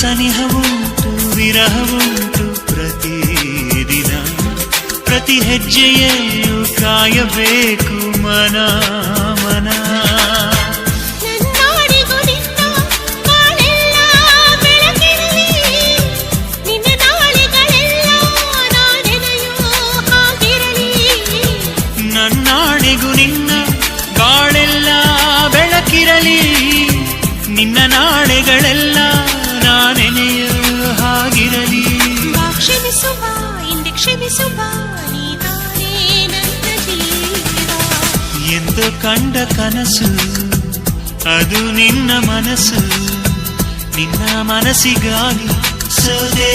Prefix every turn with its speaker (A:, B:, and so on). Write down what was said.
A: ಸನಿಹವುಂಟು ವಿರಹವುಂಟು ಪ್ರತಿದಿನ ಪ್ರತಿ ಹೆಜ್ಜೆಯಲ್ಲೂ ಕಾಯಬೇಕು ಮನ ಮನ.
B: ನಿನ್ನ ಬಾಳೆಲ್ಲ ಬೆಳಕಿರಲಿ. ನಿನ್ನ ನಾಳೆಗಳೆಲ್ಲ ನಾನೆನೆಯ ಹಾಗಿರಲಿ. ಕ್ಷಮಿಸುವ ಹಿಂದೆ ಕ್ಷಮಿಸುವ
A: ಎಂದು ಕಂಡ ಕನಸು ಅದು ನಿನ್ನ ಮನಸ್ಸು ನಿನ್ನ ಮನಸ್ಸಿಗಾಗಿ ಸದೇ